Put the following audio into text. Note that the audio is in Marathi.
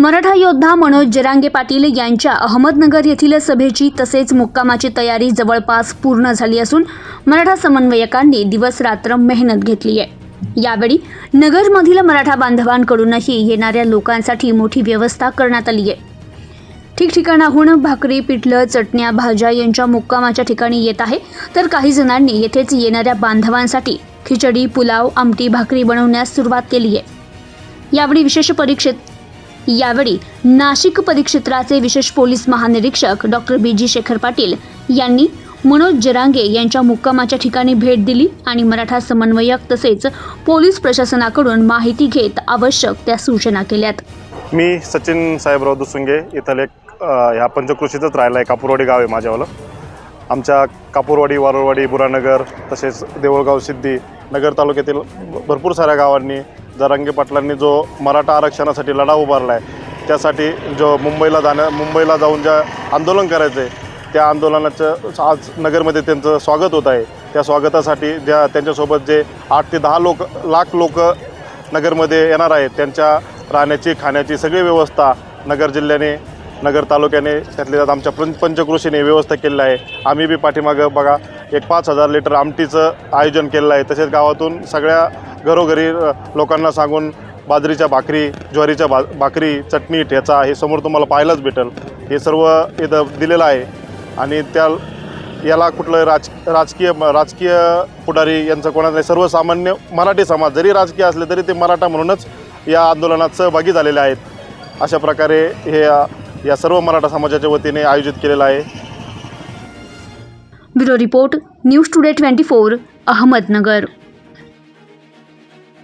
मराठा योद्धा मनोज जरांगे पाटील यांच्या अहमदनगर येथील सभेची तसेच मुक्कामाची तयारी जवळपास पूर्ण झाली असून मराठा समन्वयकांनी दिवस रात्र मेहनत घेतली आहे. यावेळी नगरमधील मराठा बांधवांकडूनही येणाऱ्या लोकांसाठी मोठी व्यवस्था करण्यात आली आहे. ठिकठिकाणाहून भाकरी पिठलं चटण्या भाज्या यांच्या मुक्कामाच्या ठिकाणी येत आहे. तर काही जणांनी येथेच येणाऱ्या बांधवांसाठी खिचडी पुलाव आमटी भाकरी बनवण्यास सुरुवात केली आहे. यावेळी विशेष परीक्षेत यावेळी नाशिक परिक्षेत्राचे विशेष पोलीस महानिरीक्षक doctor B. G. Shekhar Patil यांनी मनोज जरांगे यांच्या मुक्कामाच्या ठिकाणी भेट दिली आणि मराठा समन्वयक तसेच पोलीस प्रशासनाकडून माहिती घेत आवश्यक त्या सूचना केल्यात. मी सचिन साहेबराव दुसुंगे इथले एक ह्या पंचकृषीतच राहिला आहे कापूरवाडी गाव आहे माझ्यावालं. आमच्या कापूरवाडी वारुळवाडी बुरानगर तसेच देऊळगाव सिद्धी नगर तालुक्यातील भरपूर साऱ्या गावांनी जरांगे पाटलांनी जो मराठा आरक्षणासाठी लढा उभारला आहे त्यासाठी जो मुंबईला जाण्या मुंबईला जाऊन ज्या आंदोलन करायचं आहे त्या आंदोलनाचं आज नगरमध्ये त्यांचं स्वागत होत आहे. त्या स्वागतासाठी ज्या त्यांच्यासोबत जे आठ ते दहा लोक लाख लोक नगरमध्ये येणार आहेत त्यांच्या राहण्याची खाण्याची सगळी व्यवस्था नगर जिल्ह्याने नगर तालुक्याने त्यातल्या त्यात आमच्या पंच पंचकृषीने व्यवस्था केलेली आहे. आम्ही बी पाठीमागं बघा एक पाच हजार लिटर आमटीचं आयोजन केलेलं आहे. तसेच गावातून सगळ्या घरोघरी लोकांना सांगून बाजरीच्या भाकरी ज्वारीच्या भा भाकरी चटणी ठेचा हे समोर तुम्हाला पाहायलाच भेटेल. हे सर्व इथं दिलेलं आहे. आणि त्या याला कुठलं राज राजकीय राजकीय पुढारी यांचं कोणाचं नाही. सर्वसामान्य मराठी समाज जरी राजकीय असले तरी ते मराठा म्हणूनच या आंदोलनात सहभागी झालेले आहेत. अशा प्रकारे हे या सर्व मराठा समाजाच्या वतीने आयोजित केलेला आहे. Bureau report news today twenty four Ahmednagar.